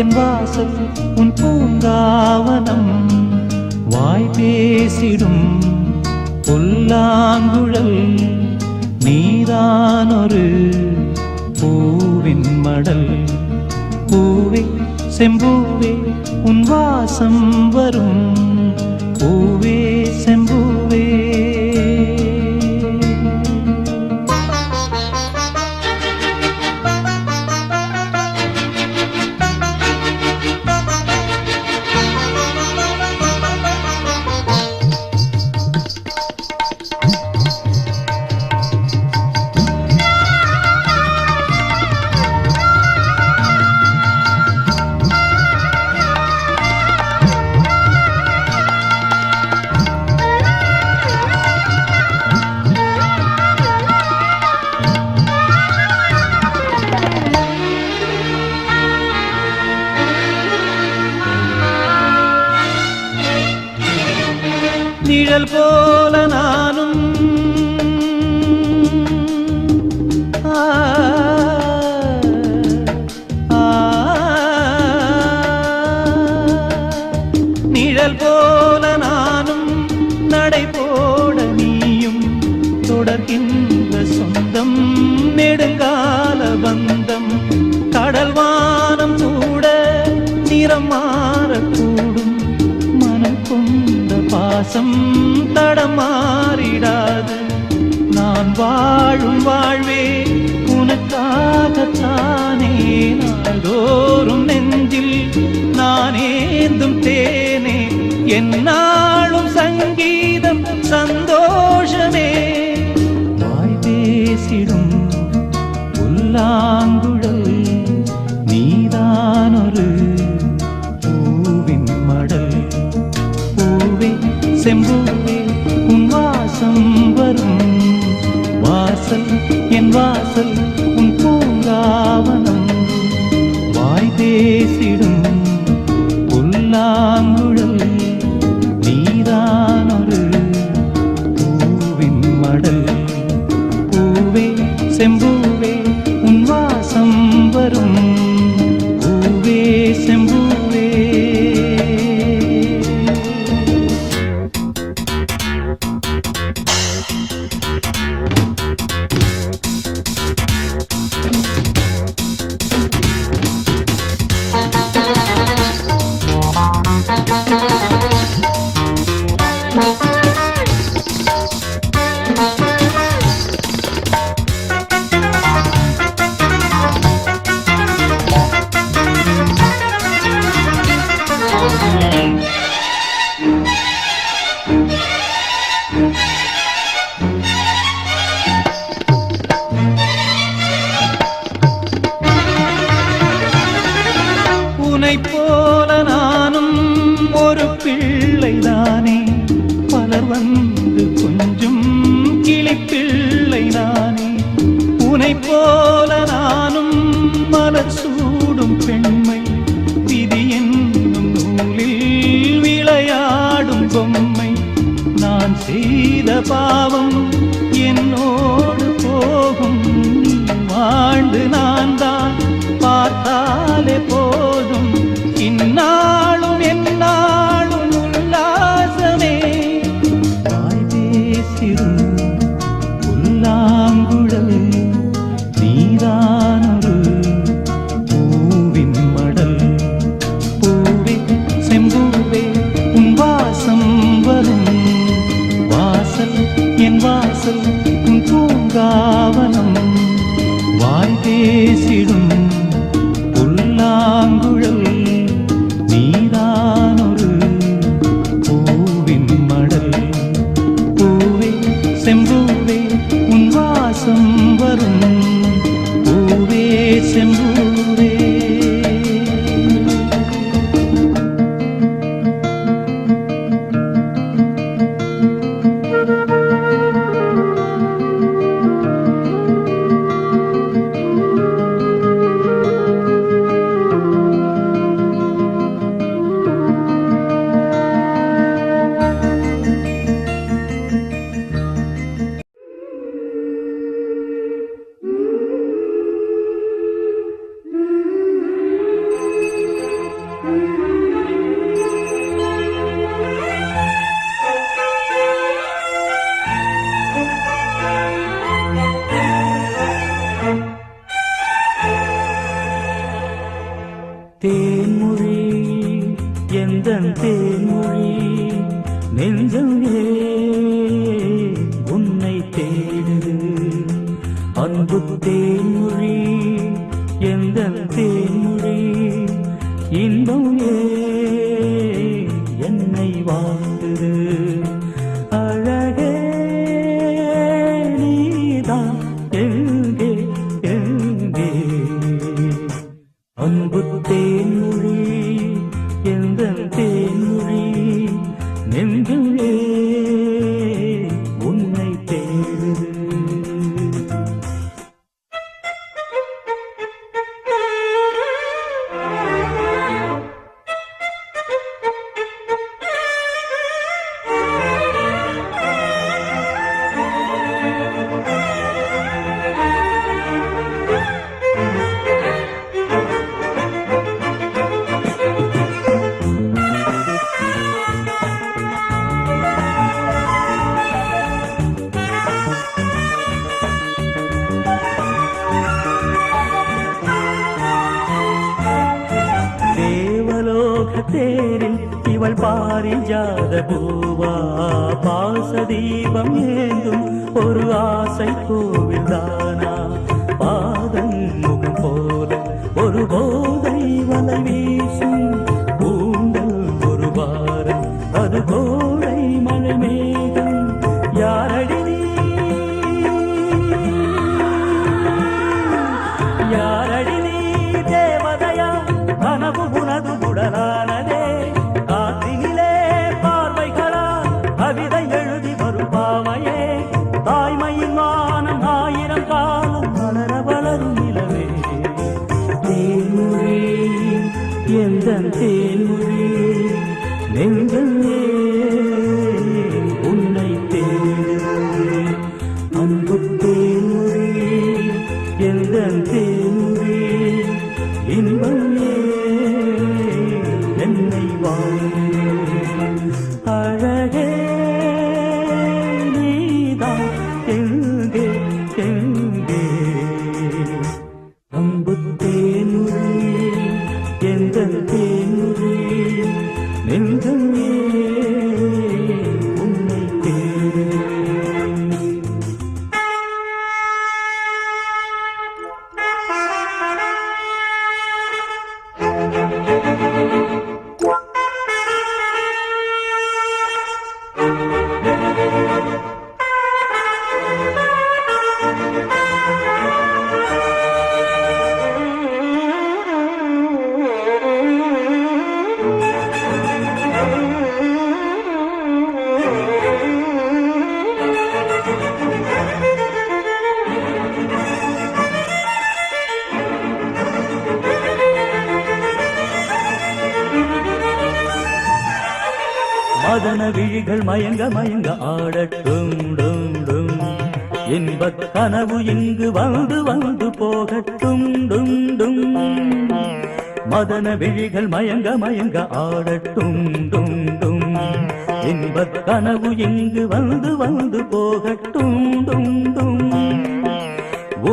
என் வாசல் பாசம் தடமாறிடாது. நான் வாழும் வாழ்வே உனக்காகத்தானே. நாள்தோறும் நெஞ்சில் நான் ஏந்தும் தேனே. என்னாலும் சங்கீதம் சந்தோஷமே. வாய் பேசிடும் உள்ளாங்க செய்த பாவம். alone. ஆதன விழிகள் மயங்க மயங்க ஆடட்டும் டும் டும். இன்பக் கனவு இங்கு வந்து வந்து போகட்டும் டும் டும். மதன விழிகள் மயங்க மயங்க ஆடட்டும் இன்பக் கனவு இங்கு வந்து வந்து போகட்டும்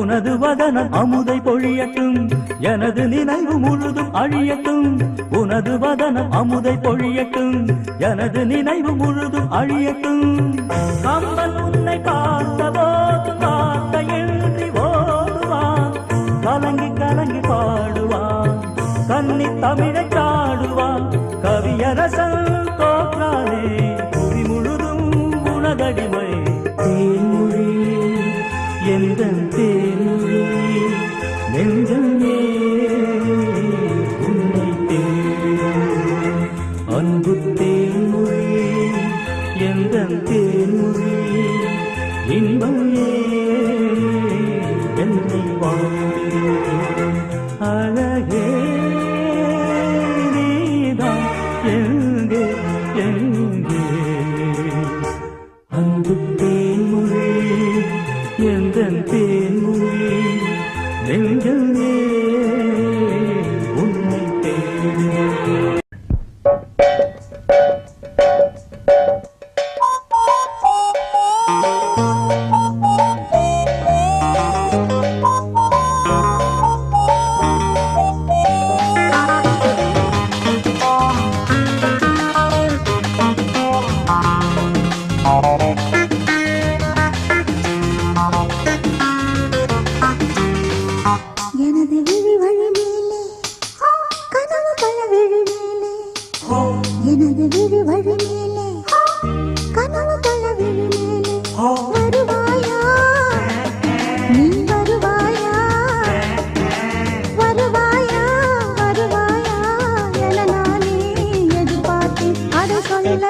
உனது வதனம் அமுதை பொழியட்டும் எனது நினைவு முழுதும் அழியட்டும். உனது வதனம் அமுதை பொழியட்டும் எனது நினைவு முழுதும் அழியட்டும். கம்பன் vui đêm ಎಲ್ಲ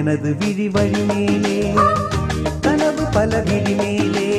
எனது விழி வழி மேலே கனவு பல விழி மேலே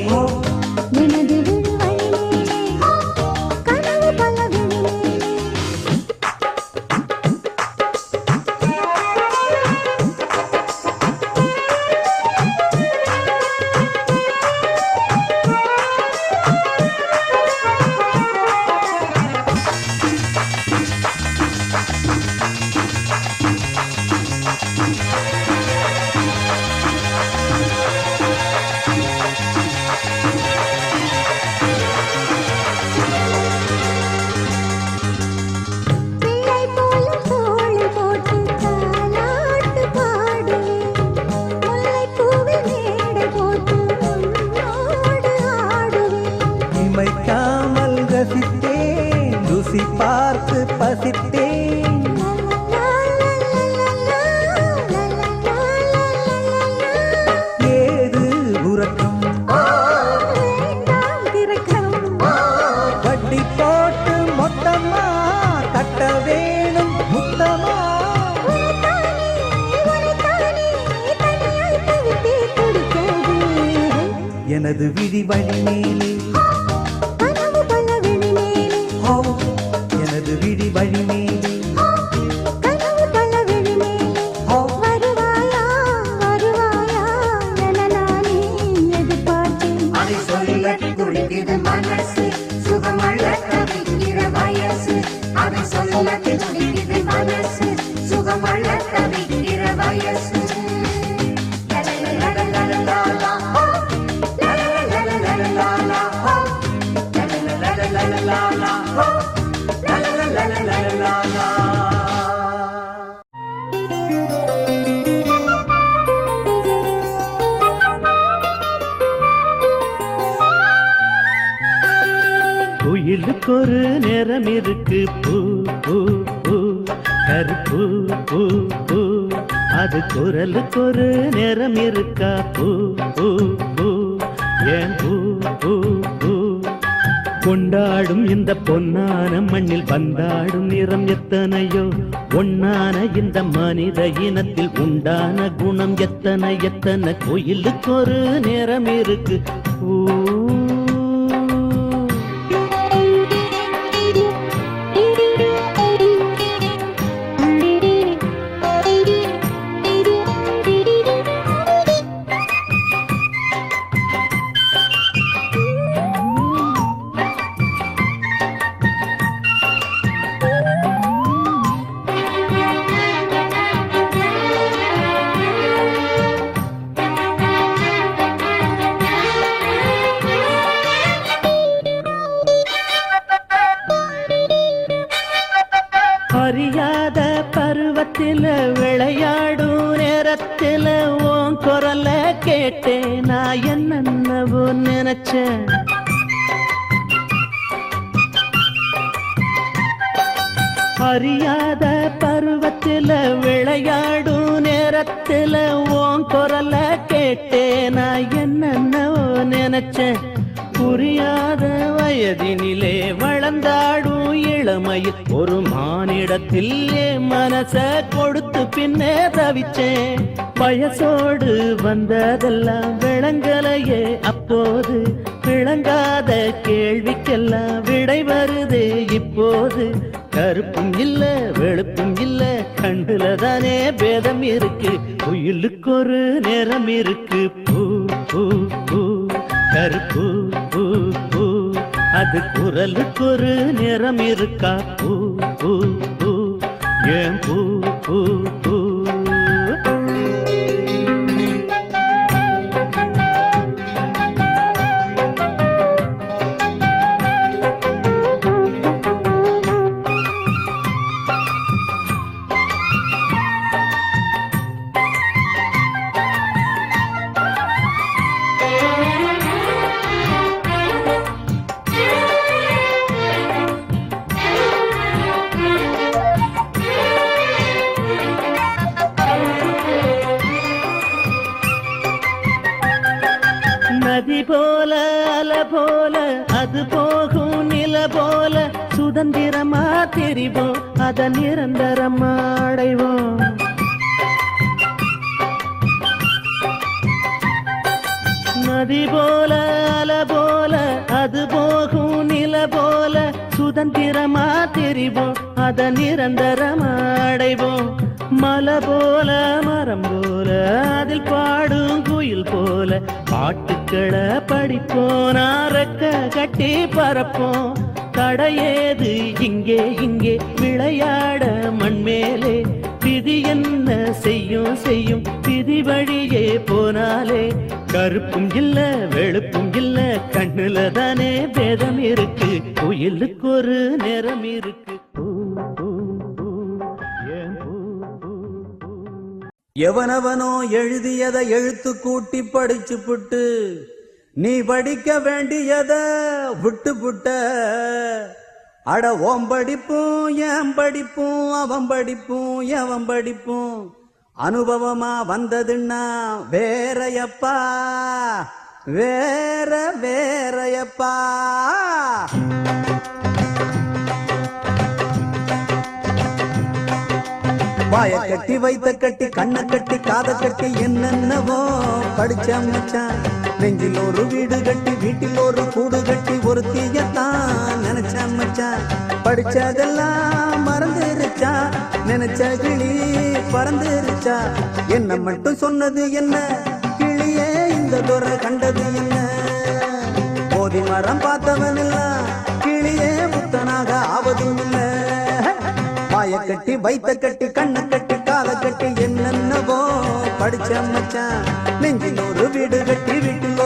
மனம் இருக்கா பூ பூ பூ. ஏன் பூ பூ பூ? கொண்டாடும் இந்த பொன்னான மண்ணில் வந்தாடும் நிறம் எத்தனையோ? ஒன்னான இந்த மனித இனத்தில் உண்டான குணம் எத்தனை? எத்தனை? கோயிலுக்கு ஒரு நேரம் இருக்கு. ஊ பருவத்தில விளையாடும் நேரத்தில் உன் குரல கேட்டேன் நான் என்னென்னவோ நினைச்சேன். அறியாத பருவத்தில் விளையாடும் நேரத்தில் உன் குரல கேட்டேன் நான் என்னென்னவோ நினைச்சேன். புரியாத வயதினிலே வளர்ந்தாடும் இளமையில் ஒரு மானிடத்தில் மனச கொடுத்து பின்னே தவிச்சேன். வயசோடு வந்ததெல்லாம் விளங்கலையே அப்போது விளங்காத கேள்விக்கெல்லாம் விடை வருது இப்போது கருப்பும் இல்ல வெளுப்பும் இல்ல கண்டுல தானே பேதம் இருக்கு குயிலுக்கு ஒரு நிறம் இருக்கு. பூ பூ பூ கருப்பு அது குரலுக்கு ஒரு நிறம் இருக்கா? பூ பூ பூ ஏன் பூ பூ பூ போல அது போகும் நில போல. சுதந்திரமா தெரிவோம் அத நிரந்தரமா அடைவோம் நதி போல அல போல அது போகும் நில போல. சுதந்திரமா தெரிவோம் அத நிரந்தரமா அடைவோம் மலை போல மரம் போல அதில் பாடும் குயில் போல. பாட்டு மக்களை படிப்போம் நாரக்க கட்டி பறப்போம். தடையேது இங்கே இங்கே விளையாட மண்மேலே. விதி என்ன செய்யும் செய்யும் விதி வழியே போனாலே. கருப்பும் இல்ல வெளுப்பும் இல்ல கண்ணுல தானே பேதம் இருக்கு. குயிலுக்கு ஒரு நிறம் இருக்கு. எவனவனோ எழுதியதை எழுத்து கூட்டி படிச்சு புட்டு நீ படிக்க வேண்டியத விட்டு புட்ட. அட ஓம் படிப்பும் என் படிப்பும் அவன் படிப்பும் எவன் படிப்பும். அனுபவமா வந்ததுன்னா வேறையப்பா வேற வேறையப்பா. வாய கட்டி வைத்த கட்டி கண்ணை கட்டி காத கட்டி என்னென்னவோ படிச்ச மச்சான். நெஞ்சில் ஒரு வீடு கட்டி வீட்டில் ஒரு கூடு கட்டி ஒரு தீயத்தான் நினைச்ச மச்சான். படிச்சதெல்லாம் மறந்துருச்சா? நினைச்ச கிளி பறந்துருச்சா? என்ன மட்டும் சொன்னது என்ன? கிளியே இந்த துறை கண்டது என்ன? போதி மரம் பார்த்தவன் எல்லாம் கிளியே புத்தனாக ஆவதும் இல்லை. கட்டி வைத்த கட்டி கண்ணை கட்டி கால கட்டி என்னென்னவோ படிச்ச மச்சான். நெஞ்சில் ஒரு வீடு கட்டி வீட்டில்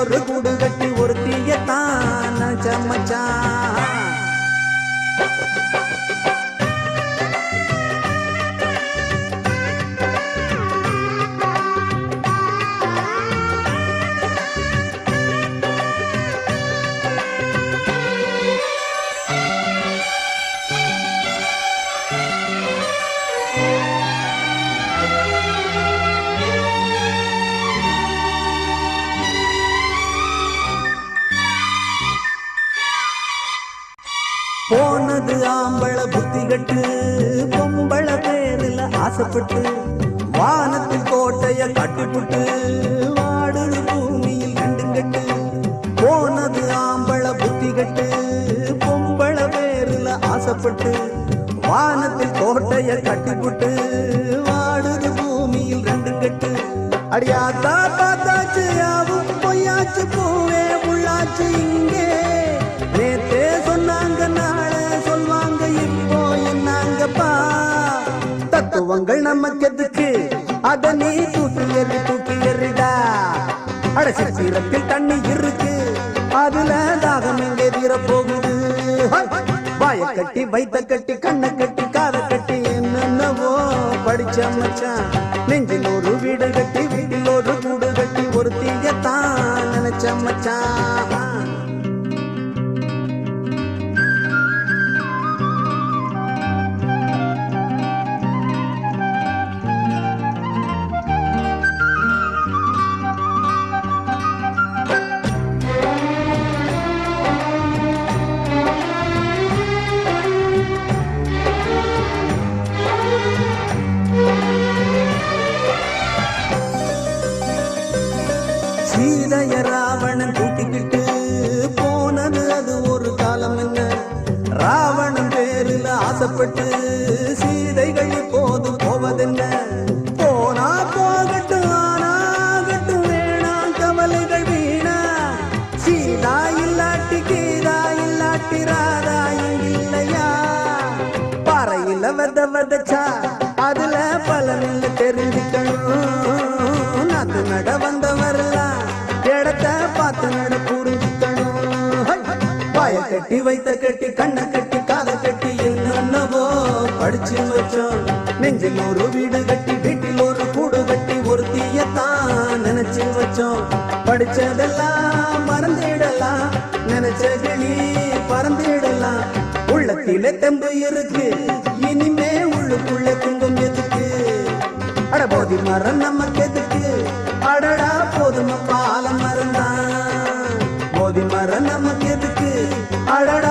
ஆசைப்பட்டு வானத்தில் கோட்டைய கட்டிப்புட்டு வாடுது பூமியில் ரெண்டு கட்டு போனது ஆம்பள புத்தி கட்டு பொம்பள பேருல ஆசைப்பட்டு வானத்தில் கோட்டைய கட்டிப்புட்டு வாடுது பூமியில் ரெண்டு கட்டு. அடியாத்த தத்துவங்கள் நமக்கு எதுக்கு அத நீ தூக்கி எறி தூக்கி எறிடா. அட சித்திரத்தில் தண்ணி இருக்கு. அதுல தாகம் எங்கே தீர போகுது வாய கட்டி வைத்த கட்டி கண்ணை கட்டி காதை கட்டி என்னென்னவோ படிச்ச மச்சான். நெஞ்சில் ஒரு வீடு கட்டி ஆசைப்பட்டு சீதைகள் இப்போது போவதென்ன போனா போகட்டும் ஆனாகட்டும் வேணாம் கவலைகள் வீணா. சீதா இல்லாட்டி கீதா இல்லாட்டி ராதா இல்லையா? பறையில வத வதச்சா அதுல பலனில் தெரிஞ்சுக்கணும். நாத்து நட வந்தவரெல்லாம் இடத்த பார்த்து நட புரிஞ்சுக்கணும். பய கட்டி வைத்த கட்டி கண்ண படிச்சு வச்சோம் நெஞ்சில் ஒரு வீடு கட்டி வீட்டில் ஒரு கூடு கட்டி ஒரு தீயத்தான் நினைச்சு வச்சோம் படிச்சதெல்லாம் மறந்திடலாம் நினைச்ச கிளி பறந்திடலாம். உள்ளத்தில தெம்பு இருக்கு இனிமே உள்ளுக்குள்ள குங்கும் எதுக்கு? அட போதி மரம் நமக்கு எதுக்கு? அடடா போதும பால மரம் போதி மரம் நமக்கு எதுக்கு? அடடா